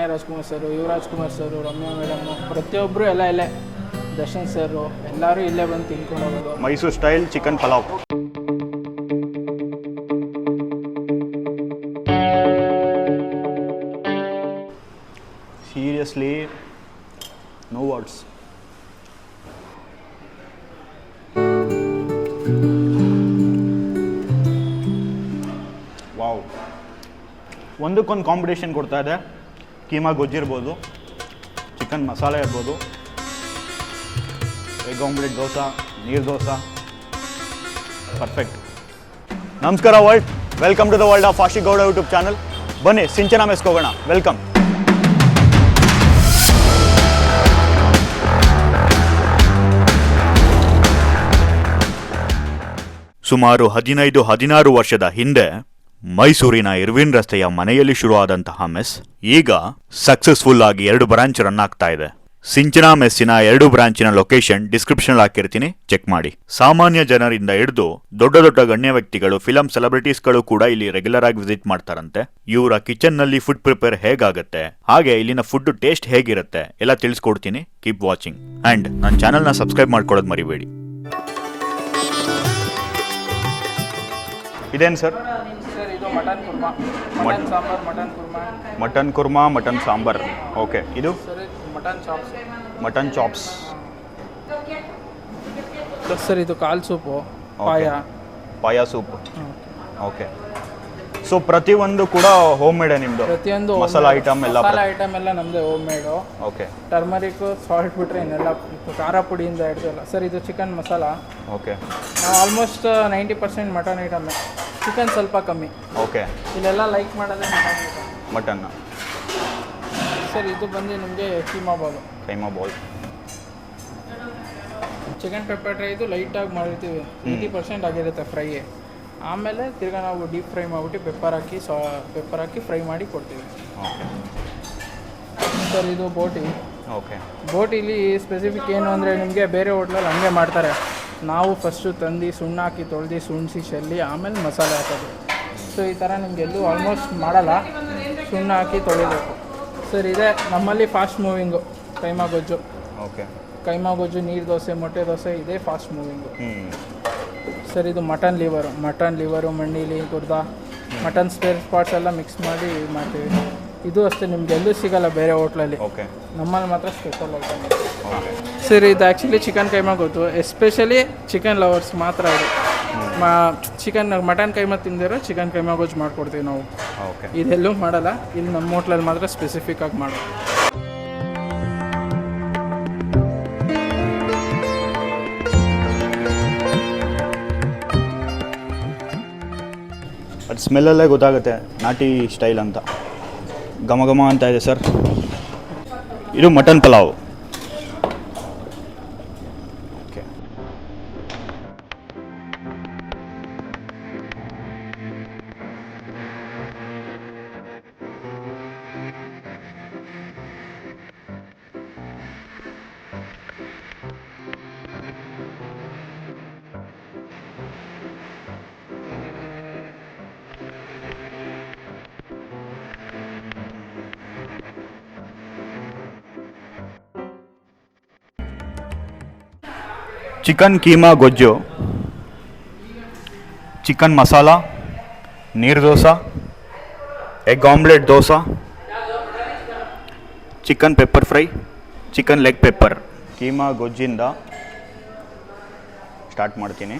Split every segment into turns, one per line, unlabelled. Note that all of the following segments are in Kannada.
Vinay Rajkumar sir Yuvraj Kumar sir Ramya madam ಪ್ರತಿಯೊಬ್ಬರು ಎಲ್ಲ ಇಲ್ಲೇ. ದರ್ಶನ್ ಸರು ಎಲ್ಲರೂ ಇಲ್ಲೇ ಬಂದು ತಿನ್ಕೊಂಡು ಹೋಗೋದು
Mysore style chicken pulao. Seriously no words. Wow. ಒಂದಕ್ಕೊಂದು ಕಾಂಪಿಟೇಷನ್ ಕೊಡ್ತಾ ಇದೆ. ಕೀಮಾ ಗೊಜ್ಜಿರ್ಬೋದು ಚಿಕನ್ ಮಸಾಲೆ ಇರ್ಬೋದು ಎಗ್ ಆಮ್ಲೆಟ್ ದೋಸೆ, ನೀರು ದೋಸೆ. ಪರ್ಫೆಕ್ಟ್ ನಮಸ್ಕಾರ world welcome to the world of Ashi Gowda YouTube channel ಬನ್ನಿ, ಸಿಂಚನ ಮೆಸ್ಕೋಗೋಣ ವೆಲ್ಕಮ್ ಸುಮಾರು ಹದಿನೈದು ಹದಿನಾರು ವರ್ಷದ ಹಿಂದೆ ಮೈಸೂರಿನ ಇರ್ವಿನ್ ರಸ್ತೆಯ ಮನೆಯಲ್ಲಿ ಶುರುವಾದಂತಹ ಮೆಸ್ ಈಗ ಸಕ್ಸಸ್ಫುಲ್ ಆಗಿ ಎರಡು ಬ್ರಾಂಚ್ ರನ್ ಆಗ್ತಾ ಇದೆ ಸಿಂಚನಾ ಮೆಸ್ಸಿನ ಎರಡು ಬ್ರಾಂಚಿನ ಲೊಕೇಶನ್ ಡಿಸ್ಕ್ರಿಪ್ಷನ್ ಹಾಕಿರ್ತೀನಿ ಚೆಕ್ ಮಾಡಿ. ಸಾಮಾನ್ಯ ಜನರಿಂದ ಹಿಡಿದು ದೊಡ್ಡ ದೊಡ್ಡ ಗಣ್ಯ ವ್ಯಕ್ತಿಗಳು ಫಿಲಂ ಸೆಲೆಬ್ರಿಟೀಸ್ಗಳು ಕೂಡ ಇಲ್ಲಿ ರೆಗ್ಯುಲರ್ ಆಗಿ ವಿಸಿಟ್ ಮಾಡ್ತಾರಂತೆ. ಇವರ ಕಿಚನ್ನಲ್ಲಿ ಫುಡ್ ಪ್ರಿಪೇರ್ ಹೇಗಾಗತ್ತೆ, ಹಾಗೆ ಇಲ್ಲಿನ ಫುಡ್ ಟೇಸ್ಟ್ ಹೇಗಿರುತ್ತೆ, ಎಲ್ಲ ತಿಳಿಸ್ಕೊಡ್ತೀನಿ. ಕೀಪ್ ವಾಚಿಂಗ್ ಅಂಡ್ ನನ್ನ ಚಾನಲ್ನ ಸಬ್ಸ್ಕ್ರೈಬ್ ಮಾಡ್ಕೊಳ್ಳೋದು ಮರಿಬೇಡಿ. ಇದೇನು sir?
Mutton kurma. Mutton sambar mutton kurma.
Mutton kurma mutton sambar. Okay ಇದು?
Sir mutton chops.
Mutton chops.
Sir ಇದು ಕಾಲ್ ಸೂಪು ಪಾಯ.
ಪಾಯ ಸೂಪ್. ಓಕೆ ಸೊ ಪ್ರತಿಯೊಂದು ಕೂಡ ಹೋಮ್ ಮೇಡ್ ನಿಮ್ಮದು
ಪ್ರತಿಯೊಂದು
ಮಸಾಲ ಐಟಮ್ ಎಲ್ಲ
ಮಸಾಲ ಐಟಮ್ ಎಲ್ಲ ನಮ್ಮದೇ home made
okay
turmeric salt ಬಿಟ್ರೆ ಇನ್ನೆಲ್ಲ ಖಾರ ಪುಡಿಯಿಂದ ಹಿಡಿದು ಎಲ್ಲ. ಸರ್ ಇದು ಚಿಕನ್ ಮಸಾಲ.
ಓಕೆ
ನಾವು ಆಲ್ಮೋಸ್ಟ್ ನೈಂಟಿ ಪರ್ಸೆಂಟ್ ಮಟನ್ ಐಟಮ್ಮೇ ಚಿಕನ್ ಸ್ವಲ್ಪ ಕಮ್ಮಿ.
ಓಕೆ.
ಇಲ್ಲೆಲ್ಲ ಲೈಕ್ ಮಾಡೋದೇ ಮಟನ್. ಸರ್ ಇದು ಬಂದು ನಿಮಗೆ keema ball.
Keema ball.
Chicken pepper dry ಇದು ಲೈಟಾಗಿ ಮಾಡಿರ್ತೀವಿ. ಏಯ್ಟಿ ಪರ್ಸೆಂಟ್ ಆಗಿರುತ್ತೆ ಫ್ರೈ ಆಮೇಲೆ ತಿರ್ಗಾ ನಾವು ಡೀಪ್ ಫ್ರೈ ಮಾಡಿಬಿಟ್ಟು ಪೆಪ್ಪರ್ ಹಾಕಿ ಸಾ ಪೆಪ್ಪರ್ ಹಾಕಿ ಫ್ರೈ ಮಾಡಿ ಕೊಡ್ತೀವಿ.
ಓಕೆ.
ಸರ್ ಇದು ಬೋಟಿ.
ಓಕೆ.
ಬೋಟಿಲಿ ಸ್ಪೆಸಿಫಿಕ್ ಏನು ಅಂದರೆ ನಿಮಗೆ ಬೇರೆ ಹೋಟ್ಲಲ್ಲಿ ಹಂಗೆ ಮಾಡ್ತಾರೆ. ನಾವು ಫಸ್ಟು ತಂದು ಸುಣ್ಣ ಹಾಕಿ ತೊಳೆದು ಸುಣ್ಸಿ ಚೆಲ್ಲಿ ಆಮೇಲೆ ಮಸಾಲೆ ಹಾಕೋದು. ಸೊ ಈ ಥರ ನಿಮಗೆಲ್ಲೂ ಆಲ್ಮೋಸ್ಟ್ ಮಾಡಲ್ಲ. ಸುಣ್ಣ ಹಾಕಿ ತೊಳಿಬೇಕು ಸರ್ ಇದೆ ನಮ್ಮಲ್ಲಿ ಫಾಸ್ಟ್ ಮೂವಿಂಗು ಕೈಮಾ ಗೊಜ್ಜು
ಓಕೆ
ಕೈಮಾ ಗೊಜ್ಜು ನೀರು ದೋಸೆ ಮೊಟ್ಟೆ ದೋಸೆ ಇದೇ ಫಾಸ್ಟ್ ಮೂವಿಂಗು ಸರ್ ಇದು ಮಟನ್ ಲಿವರು ಮಟನ್ ಲಿವರು ಮಣ್ಣಿಲಿ ಗುರ್ದ. ಮಟನ್ ಸ್ಪೇರ್ ಸ್ಪಾಟ್ಸ್ ಎಲ್ಲ ಮಿಕ್ಸ್ ಮಾಡಿ ಇದು ಮಾಡ್ತೀವಿ. ಇದು ಅಷ್ಟೇ ನಿಮ್ಗೆ ಎಲ್ಲೂ ಸಿಗಲ್ಲ ಬೇರೆ ಹೋಟ್ಲಲ್ಲಿ.
ಓಕೆ
ನಮ್ಮಲ್ಲಿ ಮಾತ್ರ ಸ್ಪೆಷಲ್ ಐಟಮ್ ಸರ್ ಇದು ಆ್ಯಕ್ಚುಲಿ ಚಿಕನ್ ಕೈಮಾ ಗೊತ್ತು. ಎಸ್ಪೆಷಲಿ ಚಿಕನ್ ಲವರ್ಸ್ ಮಾತ್ರ ಇದು ಮಾ ಚಿಕನ್ ಮಟನ್ ಕೈಮಾ ತಿಂದಿರೋ ಚಿಕನ್ ಕೈಮಾ ಗೊಜ್ಜು ಮಾಡ್ಕೊಡ್ತೀವಿ ನಾವು.
ಓಕೆ
ಇದೆಲ್ಲೂ ಮಾಡಲ್ಲ. ಇಲ್ಲಿ ನಮ್ಮ ಹೋಟ್ಲಲ್ಲಿ ಮಾತ್ರ ಸ್ಪೆಸಿಫಿಕ್ ಆಗಿ ಮಾಡೋದು.
ಅದು ಸ್ಮೆಲ್ಲಲ್ಲೇ ಗೊತ್ತಾಗುತ್ತೆ ನಾಟಿ ಸ್ಟೈಲ್ ಅಂತ. ಘಮ ಘಮ ಅಂತ ಇದೆ ಸರ್. ಇದು ಮಟನ್ ಪಲಾವ್. ಚಿಕನ್ ಕೀಮಾ ಗೊಜ್ಜು, chicken masala, neer dosa, egg omelette dosa, chicken pepper fry, chicken leg pepper. Keema ಗೊಜ್ಜಿಂದ start ಮಾಡ್ತೀನಿ.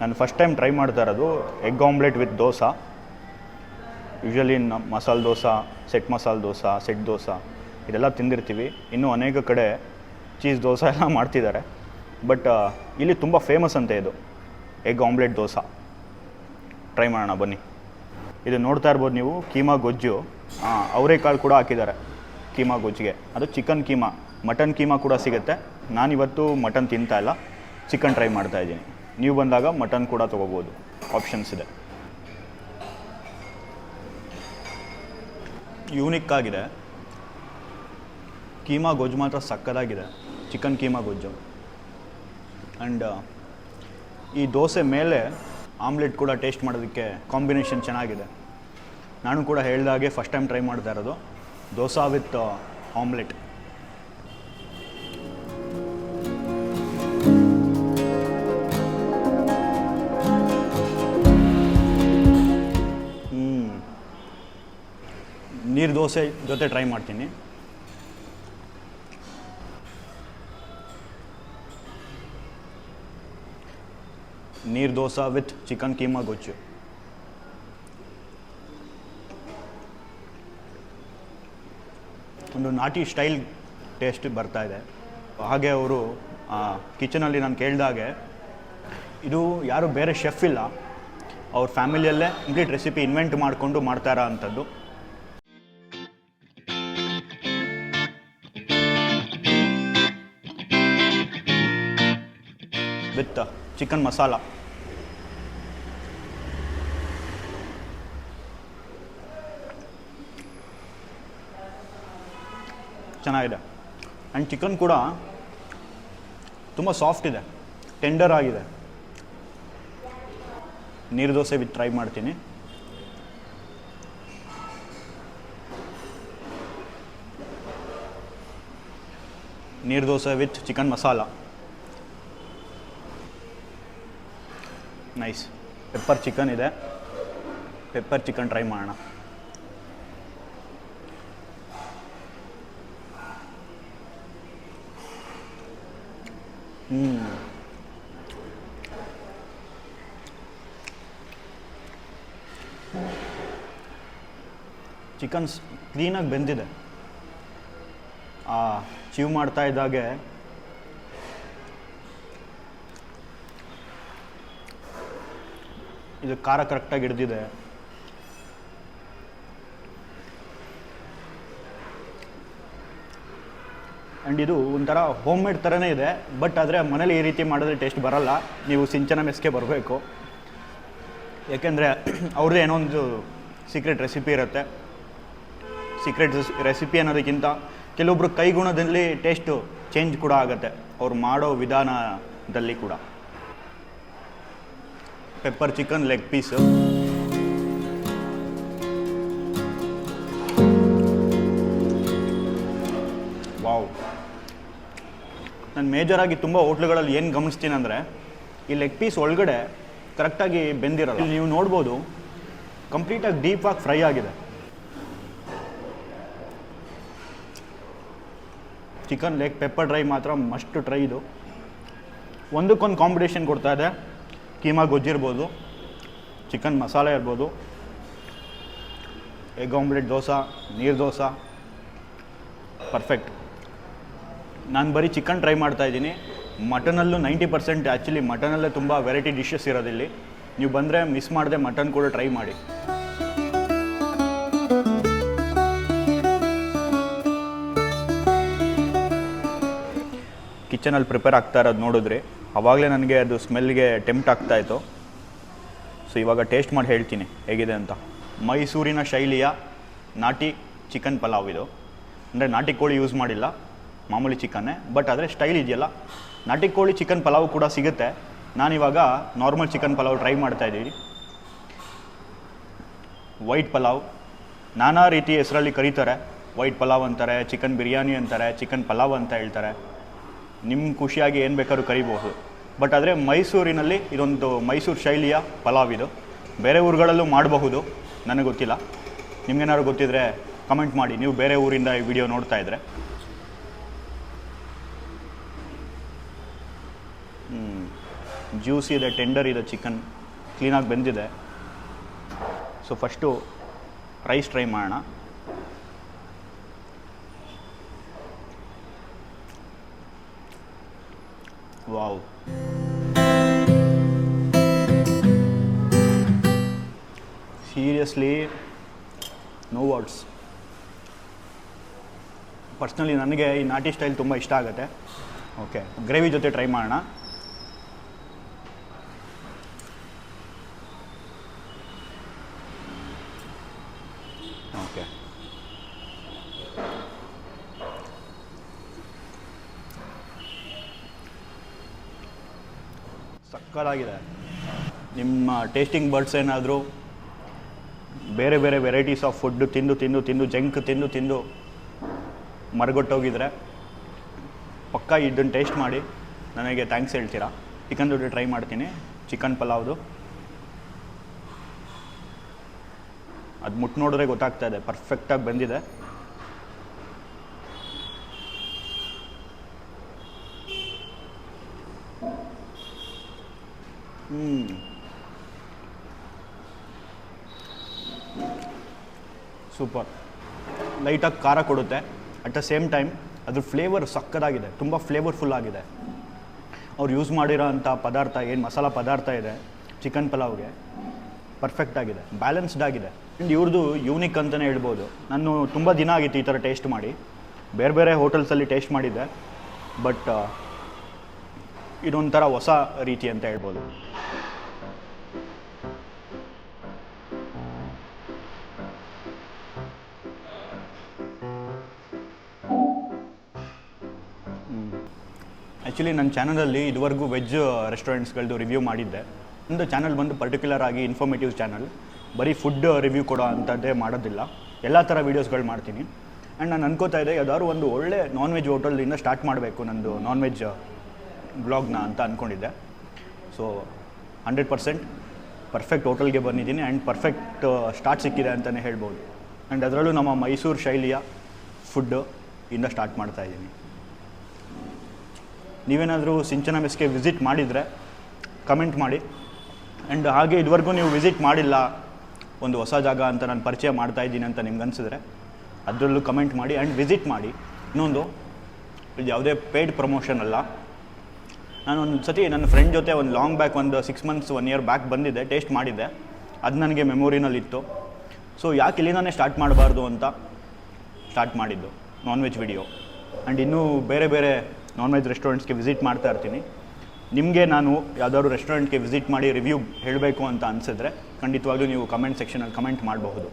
ನಾನು ಫಸ್ಟ್ ಟೈಮ್ ಟ್ರೈ ಮಾಡ್ತಾ ಇರೋದು egg omelette with dosa. Usually masala dosa, set ಮಸಾಲೆ ದೋಸೆ, ಸೆಟ್ ದೋಸೆ, ಇದೆಲ್ಲ ತಿಂದಿರ್ತೀವಿ. ಇನ್ನೂ ಅನೇಕ ಕಡೆ ಚೀಸ್ ದೋಸೆ ಎಲ್ಲ ಮಾಡ್ತಿದ್ದಾರೆ. ಬಟ್ ಇಲ್ಲಿ ತುಂಬ ಫೇಮಸ್ ಅಂತೆ ಇದು. Egg omelette dosa. ಟ್ರೈ ಮಾಡೋಣ, ಬನ್ನಿ. ಇದು ನೋಡ್ತಾ ಇರ್ಬೋದು ನೀವು, ಕೀಮಾ ಗೊಜ್ಜು. ಅವರೇಕಾಳು ಕೂಡ ಹಾಕಿದ್ದಾರೆ, ಕೀಮಾ ಗೊಜ್ಜಿಗೆ. ಅದು ಚಿಕನ್ ಕೀಮಾ. ಮಟನ್ ಕೀಮಾ ಕೂಡ ಸಿಗುತ್ತೆ. ನಾನಿವತ್ತು ಮಟನ್ ತಿಂತಾ ಇಲ್ಲ. ಚಿಕನ್ ಟ್ರೈ ಮಾಡ್ತಾ ಇದ್ದೀನಿ. ನೀವು ಬಂದಾಗ ಮಟನ್ ಕೂಡ ತೊಗೋಬೋದು. ಆಪ್ಷನ್ಸ್ ಇದೆ. ಯೂನಿಕ್ ಆಗಿದೆ. ಕೀಮಾ ಗೊಜ್ಜು ಮಾತ್ರ ಸಕ್ಕದಾಗಿದೆ. ಚಿಕನ್ ಕೀಮಾ ಗೊಜ್ಜು. ಆ್ಯಂಡ್ ಈ ದೋಸೆ ಮೇಲೆ ಆಮ್ಲೆಟ್ ಕೂಡ ಟೇಸ್ಟ್ ಮಾಡೋದಕ್ಕೆ ಕಾಂಬಿನೇಷನ್ ಚೆನ್ನಾಗಿದೆ. ನಾನು ಕೂಡ ಹೇಳಿದಾಗೆ ಫಸ್ಟ್ ಟೈಮ್ ಟ್ರೈ ಮಾಡ್ತಾ ಇರೋದು. ದೋಸಾ ವಿತ್ ಆಮ್ಲೆಟ್ ದೋಸೆ ಜೊತೆ ಟ್ರೈ ಮಾಡ್ತೀನಿ. ನೀರು ದೋಸೆ ವಿತ್ ಚಿಕನ್ ಕೀಮಾ ಗೊಜ್ಜು ಒಂದು ನಾಟಿ ಸ್ಟೈಲ್ ಟೇಸ್ಟ್ ಬರ್ತಾ ಇದೆ. ಹಾಗೆ ಅವರು ಕಿಚನಲ್ಲಿ ನಾನು ಕೇಳಿದಾಗೆ, ಇದು ಯಾರು ಬೇರೆ ಶೆಫ್ ಇಲ್ಲ. ಅವ್ರ ಫ್ಯಾಮಿಲಿಯಲ್ಲೇ ಕಂಪ್ಲೀಟ್ ರೆಸಿಪಿ ಇನ್ವೆಂಟ್ ಮಾಡಿಕೊಂಡು ಮಾಡ್ತಾರ ಅಂಥದ್ದು. With chicken masala. ಚೆನ್ನಾಗಿದೆ. ಆ್ಯಂಡ್ ಚಿಕನ್ ಕೂಡ ತುಂಬ ಸಾಫ್ಟ್ ಇದೆ ಟೆಂಡರ್ ಆಗಿದೆ. ನೀರು ದೋಸೆ ವಿತ್ ಟ್ರೈ ಮಾಡ್ತೀನಿ. Neer dosa with chicken masala. Nice pepper chicken ಇದೆ. ಪೆಪ್ಪರ್ ಚಿಕನ್ ಟ್ರೈ ಮಾಡೋಣ. ಹ್ಞೂ ಚಿಕನ್ಸ್ ಕ್ಲೀನಾಗಿ ಬೆಂದಿದೆ. ಚೀವ್ ಮಾಡ್ತಾ ಇದ್ದಾಗೆ ಇದು ಖಾರ ಕರೆಕ್ಟಾಗಿ ಹಿಡ್ದಿದೆ. ಆ್ಯಂಡ್ ಇದು ಒಂಥರ ಹೋಮ್ ಮೇಡ್ ಥರನೇ ಇದೆ ಬಟ್ ಆದರೆ ಮನೇಲಿ ಈ ರೀತಿ ಮಾಡಿದ್ರೆ ಟೇಸ್ಟ್ ಬರಲ್ಲ. ನೀವು ಸಿಂಚನ ಮೆಸ್ಗೆ ಬರಬೇಕು. ಯಾಕೆಂದರೆ ಅವ್ರದ್ದೇ ಏನೋ ಒಂದು ಸೀಕ್ರೆಟ್ ರೆಸಿಪಿ ಇರುತ್ತೆ. ಸೀಕ್ರೆಟ್ ರೆಸಿಪಿ ಅನ್ನೋದಕ್ಕಿಂತ ಕೆಲವೊಬ್ರು ಕೈಗುಣದಲ್ಲಿ ಟೇಸ್ಟು ಚೇಂಜ್ ಕೂಡ ಆಗುತ್ತೆ. ಅವ್ರು ಮಾಡೋ ವಿಧಾನದಲ್ಲಿ ಕೂಡ. Pepper chicken leg piece wow ನಾನು ಮೇಜರಾಗಿ ತುಂಬ ಹೋಟ್ಲುಗಳಲ್ಲಿ ಏನು ಗಮನಿಸ್ತೀನಿ ಅಂದರೆ, ಈ ಲೆಗ್ ಪೀಸ್ ಒಳಗಡೆ ಕರೆಕ್ಟಾಗಿ ಬೆಂದಿರಲ್ಲ. ನೀವು ನೋಡ್ಬೋದು ಕಂಪ್ಲೀಟಾಗಿ ಡೀಪಾಗಿ ಫ್ರೈ ಆಗಿದೆ. ಚಿಕನ್ ಲೆಗ್ ಪೆಪ್ಪರ್ ಡ್ರೈ ಮಾತ್ರ ಮಸ್ಟ್ ಟ್ರೈ ಇದು. ಒಂದಕ್ಕೊಂದು ಕಾಂಬಿನೇಷನ್ ಕೊಡ್ತಾ ಇದೆ. ಕೀಮಾ ಗೊಜ್ಜಿರ್ಬೋದು ಚಿಕನ್ ಮಸಾಲೆ ಇರ್ಬೋದು ಎಗ್ ಆಮ್ಲೆಟ್ ದೋಸೆ, ನೀರು ದೋಸೆ ಪರ್ಫೆಕ್ಟ್ ನಾನು ಬರೀ ಚಿಕನ್ ಟ್ರೈ ಮಾಡ್ತಾ ಇದ್ದೀನಿ. ಮಟನಲ್ಲೂ ನೈಂಟಿ ಪರ್ಸೆಂಟ್ ಆ್ಯಕ್ಚುಲಿ ಮಟನಲ್ಲೇ ತುಂಬ ವೆರೈಟಿ ಡಿಶಸ್ ಇರೋದಿಲ್ಲಿ. ನೀವು ಬಂದರೆ ಮಿಸ್ ಮಾಡದೆ ಮಟನ್ ಕೂಡ ಟ್ರೈ ಮಾಡಿ. ಕಿಚನಲ್ಲಿ ಪ್ರಿಪೇರ್ ಆಗ್ತಾ ಇರೋದು ನೋಡಿದ್ರಿ ಆವಾಗಲೇ ನನಗೆ ಅದು ಸ್ಮೆಲ್ಗೆ ಟೆಂಪ್ಟ್ ಆಗ್ತಾ ಇತ್ತು. ಸೊ ಇವಾಗ ಟೇಸ್ಟ್ ಮಾಡಿ ಹೇಳ್ತೀನಿ ಹೇಗಿದೆ ಅಂತ. ಮೈಸೂರಿನ ಶೈಲಿಯ ನಾಟಿ ಚಿಕನ್ ಪಲಾವ್ ಇದು. ಅಂದರೆ ನಾಟಿ ಕೋಳಿ ಯೂಸ್ ಮಾಡಿಲ್ಲ, ಮಾಮೂಲಿ ಚಿಕನ್ನೇ ಬಟ್ ಆದರೆ ಸ್ಟೈಲ್ ಇದೆಯಲ್ಲ. ನಾಟಿ ಕೋಳಿ ಚಿಕನ್ ಪಲಾವ್ ಕೂಡ ಸಿಗುತ್ತೆ. ನಾನಿವಾಗ ನಾರ್ಮಲ್ ಚಿಕನ್ ಪಲಾವ್ ಟ್ರೈ ಮಾಡ್ತಾ ಇದ್ದೀವಿ ವೈಟ್ ಪಲಾವ್. ನಾನಾ ರೀತಿ ಹೆಸರಲ್ಲಿ ಕರೀತಾರೆ. ವೈಟ್ ಪಲಾವ್ ಅಂತಾರೆ ಚಿಕನ್ ಬಿರಿಯಾನಿ ಅಂತಾರೆ ಚಿಕನ್ ಪಲಾವ್ ಅಂತ ಹೇಳ್ತಾರೆ. ನಿಮ್ಮ ಖುಷಿಯಾಗಿ ಏನು ಬೇಕಾದ್ರೂ ಕರಿಬಹುದು ಬಟ್ ಆದರೆ ಮೈಸೂರಿನಲ್ಲಿ ಇದೊಂದು ಮೈಸೂರು ಶೈಲಿಯ ಪಲಾವ್ ಇದು. ಬೇರೆ ಊರುಗಳಲ್ಲೂ ಮಾಡಬಹುದು, ನನಗೆ ಗೊತ್ತಿಲ್ಲ. ನಿಮ್ಗೇನಾದ್ರು ಗೊತ್ತಿದ್ರೆ ಕಮೆಂಟ್ ಮಾಡಿ, ನೀವು ಬೇರೆ ಊರಿಂದ ಈ ವಿಡಿಯೋ ನೋಡ್ತಾ ಇದ್ರೆ. ಜ್ಯೂಸಿ ಇದೆ ಟೆಂಡರ್ ಇದೆ ಚಿಕನ್ ಕ್ಲೀನಾಗಿ ಬೆಂದಿದೆ. ಸೊ ಫಸ್ಟು ರೈಸ್ ಟ್ರೈ ಮಾಡೋಣ. Wow seriously no words personally ನನಗೆ ಈ ನಾಟಿ ಸ್ಟೈಲ್ ತುಂಬ ಇಷ್ಟ ಆಗುತ್ತೆ. ಓಕೆ ಗ್ರೇವಿ ಜೊತೆ ಟ್ರೈ ಮಾಡೋಣ ಓಕೆ ಸಕ್ಕತ್ತಾಗಿದೆ ನಿಮ್ಮ ಟೇಸ್ಟಿಂಗ್ ಬರ್ಡ್ಸ್ ಏನಾದರೂ ಬೇರೆ ಬೇರೆ ವೆರೈಟೀಸ್ ಆಫ್ ಫುಡ್ ತಿಂದು ತಿಂದು ತಿಂದು ಜಂಕ್ ತಿಂದು ತಿಂದು ಮರಗೊಟ್ಟೋಗಿದ್ರೆ ಪಕ್ಕ ಇದನ್ನು ಟೇಸ್ಟ್ ಮಾಡಿ ನನಗೆ ಥ್ಯಾಂಕ್ಸ್ ಹೇಳ್ತೀರಾ? ಚಿಕನ್ ದುಡ್ಡು ಟ್ರೈ ಮಾಡ್ತೀನಿ. ಚಿಕನ್ ಪಲಾವ್ದು. ಅದು ಮುಟ್ಟು ನೋಡಿದ್ರೆ ಗೊತ್ತಾಗ್ತಾ ಇದೆ. ಪರ್ಫೆಕ್ಟಾಗಿ ಬಂದಿದೆ. ಸೂಪರ್. ಲೈಟಾಗಿ ಖಾರ ಕೊಡುತ್ತೆ. ಅಟ್ ದ ಸೇಮ್ ಟೈಮ್ ಅದ್ರ ಫ್ಲೇವರ್ ಸಕ್ಕದಾಗಿದೆ. ತುಂಬ ಫ್ಲೇವರ್ಫುಲ್ ಆಗಿದೆ. ಅವ್ರು ಯೂಸ್ ಮಾಡಿರೋ ಅಂಥ ಪದಾರ್ಥ, ಏನು ಮಸಾಲ ಪದಾರ್ಥ ಇದೆ ಚಿಕನ್ ಪಲಾವ್ಗೆ ಪರ್ಫೆಕ್ಟ್ ಆಗಿದೆ. ಬ್ಯಾಲೆನ್ಸ್ಡ್ ಆಗಿದೆ. ಆ್ಯಂಡ್ ಇವ್ರದ್ದು ಯೂನಿಕ್ ಅಂತಲೇ ಹೇಳ್ಬೋದು. ನಾನು ತುಂಬ ದಿನ ಆಗಿತ್ತು ಈ ಥರ ಟೇಸ್ಟ್ ಮಾಡಿ. ಬೇರೆ ಬೇರೆ ಹೋಟೆಲ್ಸಲ್ಲಿ ಟೇಸ್ಟ್ ಮಾಡಿದ್ದೆ. ಬಟ್ ಇದೊಂಥರ ಹೊಸ ರೀತಿ ಅಂತ ಹೇಳ್ಬೋದು. ಆ್ಯಕ್ಚುಲಿ ನನ್ನ ಚಾನಲಲ್ಲಿ ಇದುವರೆಗೂ ವೆಜ್ ರೆಸ್ಟೋರೆಂಟ್ಸ್ಗಳದ್ದು ರಿವ್ಯೂ ಮಾಡಿದ್ದೆ. ಒಂದು ಚಾನಲ್ ಬಂದು ಪರ್ಟಿಕ್ಯುಲರ್ ಆಗಿ ಇನ್ಫಾರ್ಮೇಟಿವ್ ಚಾನಲ್. ಬರೀ ಫುಡ್ ರಿವ್ಯೂ ಕೊಡೋ ಅಂಥದ್ದೇ ಮಾಡೋದಿಲ್ಲ. ಎಲ್ಲ ಥರ ವೀಡಿಯೋಸ್ಗಳು ಮಾಡ್ತೀನಿ. ಆ್ಯಂಡ್ ನಾನು ಅನ್ಕೋತಾ ಇದ್ದೆ, ಯಾವ್ದಾದ್ರು ಒಂದು ಒಳ್ಳೆ ನಾನ್ ವೆಜ್ ಹೋಟೆಲಿಂದ ಸ್ಟಾರ್ಟ್ ಮಾಡಬೇಕು ನಂದು ನಾನ್ ವೆಜ್ ಬ್ಲಾಗ್ನ ಅಂತ ಅಂದ್ಕೊಂಡಿದ್ದೆ ಸೊ ಹಂಡ್ರೆಡ್ ಪರ್ಸೆಂಟ್ ಪರ್ಫೆಕ್ಟ್ ಹೋಟೆಲ್ಗೆ ಬಂದಿದ್ದೀನಿ ಆ್ಯಂಡ್ ಪರ್ಫೆಕ್ಟ್ ಸ್ಟಾರ್ಟ್ ಸಿಕ್ಕಿದೆ ಅಂತಲೇ ಹೇಳ್ಬೋದು. ಆ್ಯಂಡ್ ಅದರಲ್ಲೂ ನಮ್ಮ ಮೈಸೂರು ಶೈಲಿಯ ಫುಡ್ಡು ಇಂದ ಸ್ಟಾರ್ಟ್ ಮಾಡ್ತಾ ಇದ್ದೀನಿ. ನೀವೇನಾದರೂ ಸಿಂಚನ ಮೆಸ್ಗೆ ವಿಸಿಟ್ ಮಾಡಿದರೆ ಕಮೆಂಟ್ ಮಾಡಿ. ಆ್ಯಂಡ್ ಹಾಗೆ ಇದುವರೆಗೂ ನೀವು ವಿಸಿಟ್ ಮಾಡಿಲ್ಲ, ಒಂದು ಹೊಸ ಜಾಗ ಅಂತ ನಾನು ಪರಿಚಯ ಮಾಡ್ತಾ ಇದ್ದೀನಿ ಅಂತ ನಿಮ್ಗೆ ಅನಿಸಿದ್ರೆ ಅದರಲ್ಲೂ ಕಮೆಂಟ್ ಮಾಡಿ ಆ್ಯಂಡ್ ವಿಸಿಟ್ ಮಾಡಿ. ಇನ್ನೊಂದು, ಇದು ಯಾವುದೇ ಪೇಯ್ಡ್ ಪ್ರಮೋಷನ್ ಅಲ್ಲ. ನಾನು ಒಂದು ಸತಿ ನನ್ನ ಫ್ರೆಂಡ್ ಜೊತೆ ಒಂದು ಲಾಂಗ್ ಬ್ಯಾಕ್ ಒಂದು six months one year back ಬಂದಿದ್ದೆ ಟೇಸ್ಟ್ ಮಾಡಿದ್ದೆ. ಅದು ನನಗೆ ಮೆಮೊರಿನಲ್ಲಿತ್ತು ಸೊ ಯಾಕೆ ಇಲ್ಲಿಂದಾನೇ ಸ್ಟಾರ್ಟ್ ಮಾಡಬಾರ್ದು ಅಂತ ಸ್ಟಾರ್ಟ್ ಮಾಡಿದ್ದು ನಾನ್ ವೆಜ್ ವಿಡಿಯೋ ಆ್ಯಂಡ್ ಇನ್ನೂ ಬೇರೆ ಬೇರೆ ನಾನ್ ವೆಜ್ ರೆಸ್ಟೋರೆಂಟ್ಸ್ಗೆ ವಿಸಿಟ್ ಮಾಡ್ತಾ ಇರ್ತೀನಿ. ನಿಮಗೆ ನಾನು ಯಾವುದಾದ್ರು ರೆಸ್ಟೋರೆಂಟ್ಗೆ ವಿಸಿಟ್ ಮಾಡಿ ರಿವ್ಯೂ ಹೇಳಬೇಕು ಅಂತ ಅನಿಸಿದ್ರೆ ಖಂಡಿತವಾಗ್ಲೂ ನೀವು ಕಮೆಂಟ್ ಸೆಕ್ಷನಲ್ಲಿ ಕಮೆಂಟ್ ಮಾಡಬಹುದು.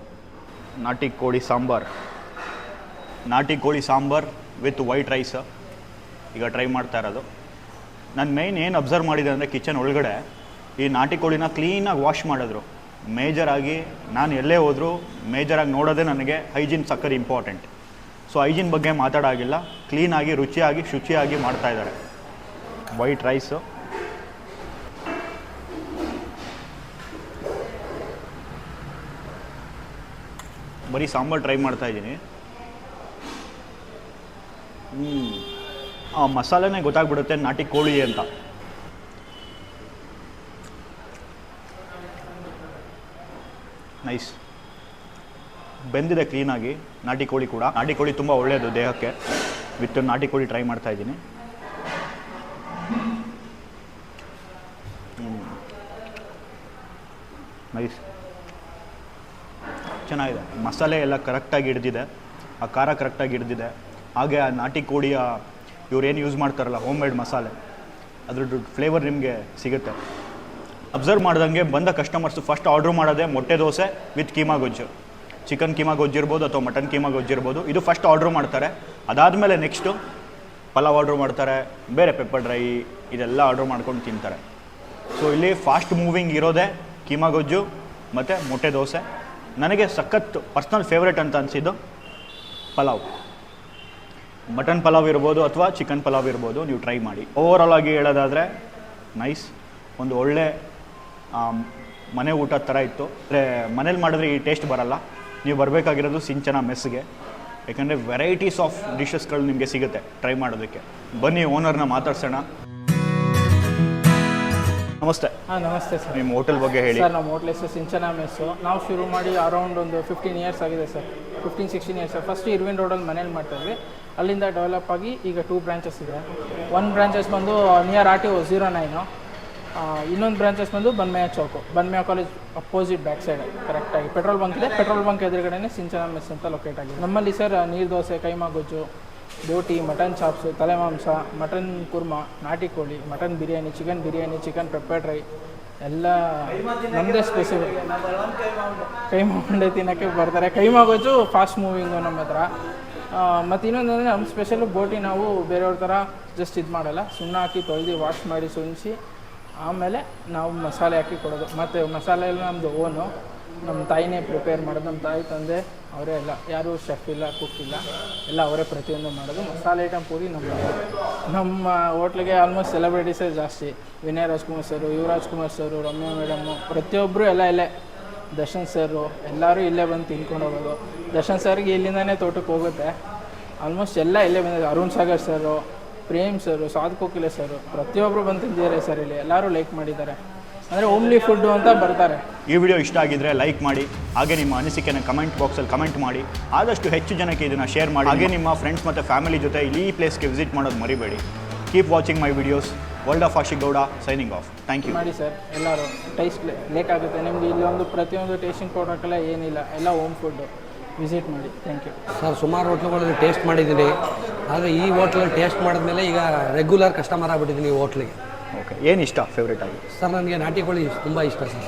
ನಾಟಿ ಕೋಳಿ ಸಾಂಬಾರ್. ನಾಟಿ ಕೋಳಿ ಸಾಂಬಾರ್ ವಿತ್ ವೈಟ್ ರೈಸ್ ಈಗ ಟ್ರೈ ಮಾಡ್ತಾ ಇರೋದು. ನಾನು ಮೇಯ್ನ್ ಏನು ಅಬ್ಸರ್ವ್ ಮಾಡಿದೆ ಅಂದರೆ ಕಿಚನ್ ಒಳಗಡೆ ಈ ನಾಟಿ ಕೋಳಿನ ಕ್ಲೀನಾಗಿ ವಾಶ್ ಮಾಡಿದ್ರು. ಮೇಜರಾಗಿ ನಾನು ಎಲ್ಲೇ ಹೋದರೂ ಮೇಜರಾಗಿ ನೋಡೋದೇ ನನಗೆ ಹೈಜೀನ್ ಸಕ್ಕರೆ ಇಂಪಾರ್ಟೆಂಟ್ ಸೊ ಐಜಿನ್ ಬಗ್ಗೆ ಮಾತಾಡೋಗಿಲ್ಲ. ಕ್ಲೀನಾಗಿ ರುಚಿಯಾಗಿ, ಶುಚಿಯಾಗಿ ಮಾಡ್ತಾ ಇದ್ದಾರೆ. ವೈಟ್ ರೈಸು ಬರೀ ಸಾಂಬಾರು ಟ್ರೈ ಮಾಡ್ತಾ ಇದ್ದೀನಿ. ಹ್ಞೂ ಆ ಮಸಾಲೆನೇ ಗೊತ್ತಾಗ್ಬಿಡುತ್ತೆ, ನಾಟಿ ಕೋಳಿ ಅಂತ. ನೈಸ್ ಬೆಂದಿದೆ ಕ್ಲೀನಾಗಿ ನಾಟಿ ಕೋಳಿ ಕೂಡ. ನಾಟಿ ಕೋಳಿ ತುಂಬ ಒಳ್ಳೆಯದು ದೇಹಕ್ಕೆ. ವಿತ್ ನಾಟಿ ಕೋಳಿ ಟ್ರೈ ಮಾಡ್ತಾ ಇದ್ದೀನಿ. ನೈಸ್ ಚೆನ್ನಾಗಿದೆ. ಮಸಾಲೆ ಎಲ್ಲ ಕರೆಕ್ಟಾಗಿ ಹಿಡ್ದಿದೆ. ಆ ಖಾರ ಕರೆಕ್ಟಾಗಿ ಹಿಡ್ದಿದೆ. ಹಾಗೆ ಆ ನಾಟಿ ಕೋಳಿಯ ಇವರೇನು ಯೂಸ್ ಮಾಡ್ತಾರಲ್ಲ ಹೋಮ್ ಮೇಡ್ ಮಸಾಲೆ. ಅದ್ರದ್ದು ಫ್ಲೇವರ್ ನಿಮಗೆ ಸಿಗುತ್ತೆ. ಅಬ್ಸರ್ವ್ ಮಾಡ್ದಂಗೆ ಬಂದ ಕಸ್ಟಮರ್ಸು ಫಸ್ಟ್ ಆರ್ಡ್ರ್ ಮಾಡೋದೇ ಮೊಟ್ಟೆ ದೋಸೆ ವಿತ್ ಕೀಮಾ ಗೊಜ್ಜು ಚಿಕನ್ ಕೀಮಾ ಗೊಜ್ಜಿರ್ಬೋದು ಅಥವಾ ಮಟನ್ ಕೀಮಾ ಗೊಜ್ಜಿರ್ಬೋದು. ಇದು ಫಸ್ಟ್ ಆರ್ಡ್ರ್ ಮಾಡ್ತಾರೆ. ಅದಾದಮೇಲೆ ನೆಕ್ಸ್ಟು ಪಲಾವ್ ಆರ್ಡ್ರ್ ಮಾಡ್ತಾರೆ, ಬೇರೆ ಪೆಪ್ಪರ್ ಡ್ರೈ ಇದೆಲ್ಲ ಆರ್ಡ್ರ್ ಮಾಡ್ಕೊಂಡು ತಿಂತಾರೆ. ಸೊ ಇಲ್ಲಿ ಫಾಸ್ಟ್ ಮೂವಿಂಗ್ ಇರೋದೇ ಕೀಮಾ ಗೊಜ್ಜು ಮತ್ತು ಮೊಟ್ಟೆ ದೋಸೆ. ನನಗೆ ಸಖತ್ ಪರ್ಸ್ನಲ್ ಫೇವ್ರೇಟ್ ಅಂತ ಅನಿಸಿದ್ದು ಪಲಾವ್. ಮಟನ್ ಪಲಾವ್ ಇರ್ಬೋದು ಅಥವಾ ಚಿಕನ್ ಪಲಾವ್ ಇರ್ಬೋದು, ನೀವು ಟ್ರೈ ಮಾಡಿ. ಓವರಾಲ್ ಆಗಿ ಹೇಳೋದಾದರೆ ನೈಸ್ ಒಂದು ಒಳ್ಳೆ ಮನೆ ಊಟದ ಥರ ಇತ್ತು. ಅಂದರೆ ಮನೇಲಿ ಮಾಡಿದ್ರೆ ಈ ಟೇಸ್ಟ್ ಬರಲ್ಲ. ನೀವು ಬರಬೇಕಾಗಿರೋದು ಸಿಂಚನ ಮೆಸ್ಗೆ ಯಾಕಂದರೆ ವೆರೈಟೀಸ್ ಆಫ್ ಡಿಶಸ್ಗಳು ನಿಮಗೆ ಸಿಗುತ್ತೆ ಟ್ರೈ ಮಾಡೋದಕ್ಕೆ. ಬನ್ನಿ ಓನರ್ನ ಮಾತಾಡ್ಸೋಣ. ನಮಸ್ತೆ.
ಹಾಂ ನಮಸ್ತೆ ಸರ್.
ನಿಮ್ಮ ಹೋಟೆಲ್ ಬಗ್ಗೆ ಹೇಳಿ.
ಸರ್ ನಮ್ಮ ಹೋಟ್ಲ್ ಹೆಸರು ಸಿಂಚನ ಮೆಸ್ಸು. ನಾವು ಶುರು ಮಾಡಿ ಅರೌಂಡ್ ಒಂದು ಫಿಫ್ಟೀನ್ ಇಯರ್ಸ್ ಆಗಿದೆ sir. Fifteen sixteen years first Irwin ರೋಡಲ್ಲಿ ಮನೇಲಿ ಮಾಡ್ತಾಯಿದ್ವಿ ಅಲ್ಲಿಂದ ಡೆವಲಪ್ ಆಗಿ ಈಗ ಟೂ ಬ್ರಾಂಚಸ್ ಇದೆ. ಒನ್ ಬ್ರಾಂಚಸ್ ಬಂದು near R T O zero nine ಇನ್ನೊಂದು ಬ್ರಾಂಚಸ್ ಬಂದು ಬನ್ಮಯ್ಯ chowk. Banumaiah college opposite back side ಕರೆಕ್ಟಾಗಿ ಪೆಟ್ರೋಲ್ ಬಂಕ್ ಇದೆ. ಪೆಟ್ರೋಲ್ ಬಂಕ್ ಎದುರುಗಡೆನೇ ಸಿಂಚನ ಮೆಸ್ ಅಂತ ಲೊಕೇಟ್ ಆಗಿದೆ. ನಮ್ಮಲ್ಲಿ ಸರ್ ನೀರು ದೋಸೆ, ಕೈಮಾ ಗೊಜ್ಜು, ಬೋಟಿ ಮಟನ್ ಚಾಪ್ಸು ತಲೆಮಾಂಸ ಮಟನ್ ಕುರ್ಮಾ, ನಾಟಿ ಕೋಳಿ mutton biryani chicken biryani chicken pepper dry ಎಲ್ಲ ನಮ್ಮದೇ ಸ್ಪೆಸಿಫಿಕ್ ಕೈಮಾ ಉಂಡೆ ತಿನ್ನೋಕ್ಕೆ ಬರ್ತಾರೆ. ಕೈಮಾ ಗೊಜ್ಜು ಫಾಸ್ಟ್ ಮೂವಿಂಗು ನಮ್ಮ ಹತ್ರ. ಮತ್ತು ಇನ್ನೊಂದು ಅಂದರೆ ನಮ್ಮ ಸ್ಪೆಷಲು ಬೋಟಿ ನಾವು ಬೇರೆಯವ್ರ ಥರ ಜಸ್ಟ್ ಇದು ಮಾಡಲ್ಲ. ಸುಣ್ಣ ಹಾಕಿ ತೊಳೆದು ವಾಶ್ ಮಾಡಿ ಸುಣಿಸಿ ಆಮೇಲೆ ನಾವು ಮಸಾಲೆ ಹಾಕಿ ಕೊಡೋದು. ಮತ್ತು ಮಸಾಲೆ ಎಲ್ಲ ನಮ್ಮದು ಓನು. ನಮ್ಮ ತಾಯಿನೇ ಪ್ರಿಪೇರ್ ಮಾಡೋದು. ನಮ್ಮ ತಾಯಿ ತಂದೆ, ಅವರೇ ಎಲ್ಲ. ಯಾರೂ ಶೆಫ್ ಇಲ್ಲ ಕುಕ್ ಇಲ್ಲ. ಎಲ್ಲ ಅವರೇ ಪ್ರತಿಯೊಂದು ಮಾಡೋದು. ಮಸಾಲೆ ಐಟಮ್ ಪೂರಿ ನಮ್ಮ ನಮ್ಮ ಹೋಟ್ಲಿಗೆ ಆಲ್ಮೋಸ್ಟ್ ಸೆಲೆಬ್ರಿಟೀಸೇ ಜಾಸ್ತಿ. Vinay Rajkumar sir Yuvraj Kumar sir Ramya madam ಪ್ರತಿಯೊಬ್ಬರು ಎಲ್ಲ ಇಲ್ಲೇ. ದರ್ಶನ್ ಸರು ಎಲ್ಲರೂ ಇಲ್ಲೇ ಬಂದು ತಿನ್ಕೊಂಡು ಹೋಗೋದು. ದರ್ಶನ್ ಸರ್ಗೆ ಇಲ್ಲಿಂದನೇ ತೋಟಕ್ಕೆ ಹೋಗುತ್ತೆ. ಆಲ್ಮೋಸ್ಟ್ ಎಲ್ಲ ಇಲ್ಲೇ ಬಂದಿದೆ. Arun Sagar sir Prem sir Sadhu Kokila sir ಪ್ರತಿಯೊಬ್ಬರು ಬಂದು ತಿಂದಿದ್ದಾರೆ ಸರ್ ಇಲ್ಲಿ. ಎಲ್ಲರೂ ಲೈಕ್ ಮಾಡಿದ್ದಾರೆ. ಅಂದರೆ ಓಮ್ಲಿ ಫುಡ್ಡು ಅಂತ ಬರ್ತಾರೆ.
ಈ ವಿಡಿಯೋ ಇಷ್ಟ ಆಗಿದ್ರೆ ಲೈಕ್ ಮಾಡಿ ಹಾಗೆ ನಿಮ್ಮ ಅನಿಸಿಕೆನ ಕಮೆಂಟ್ ಬಾಕ್ಸಲ್ಲಿ ಕಮೆಂಟ್ ಮಾಡಿ ಆದಷ್ಟು ಹೆಚ್ಚು ಜನಕ್ಕೆ ಇದನ್ನು ಶೇರ್ ಮಾಡಿ. ಹಾಗೆ ನಿಮ್ಮ ಫ್ರೆಂಡ್ಸ್ ಮತ್ತು ಫ್ಯಾಮಿಲಿ ಜೊತೆ ಇಲ್ಲಿ ಈ ಪ್ಲೇಸ್ಗೆ ವಿಸಿಟ್ ಮಾಡೋದು ಮರಿಬೇಡಿ. Keep watching my videos world of Ashi Gowda signing off thank you
ಮಾಡಿ ಸರ್ ಎಲ್ಲರೂ. ಟೇಸ್ಟ್ ಲೇಕ್ ಆಗುತ್ತೆ. ನಿಮಗೆ ಇಲ್ಲೊಂದು ಪ್ರತಿಯೊಂದು ಟೇಸ್ಟಿಂಗ್ ಕೊಡೋಕ್ಕೆಲ್ಲ ಏನಿಲ್ಲ. ಎಲ್ಲ ಹೋಮ್ ಫುಡ್ಡು ವಿಸಿಟ್ ಮಾಡಿ. ಥ್ಯಾಂಕ್ ಯು
ಸರ್ ಸುಮಾರು ಹೋಟ್ಲುಗಳಲ್ಲಿ ಟೇಸ್ಟ್ ಮಾಡಿದ್ದೀನಿ. ಆದರೆ ಈ ಹೋಟ್ಲಲ್ಲಿ ಟೇಸ್ಟ್ ಮಾಡಿದ್ಮೇಲೆ ಈಗ ರೆಗ್ಯುಲರ್ ಕಸ್ಟಮರ್ ಆಗಿಬಿಟ್ಟಿದ್ದೀನಿ ಈ ಹೋಟ್ಲಿಗೆ.
ಓಕೆ ಏನು ಇಷ್ಟ? ಫೇವ್ರೇಟ್ ಆಗಿ?
ಸರ್ ನನಗೆ ನಾಟಿ ಕೋಳಿ ತುಂಬ ಇಷ್ಟ ಸರ್.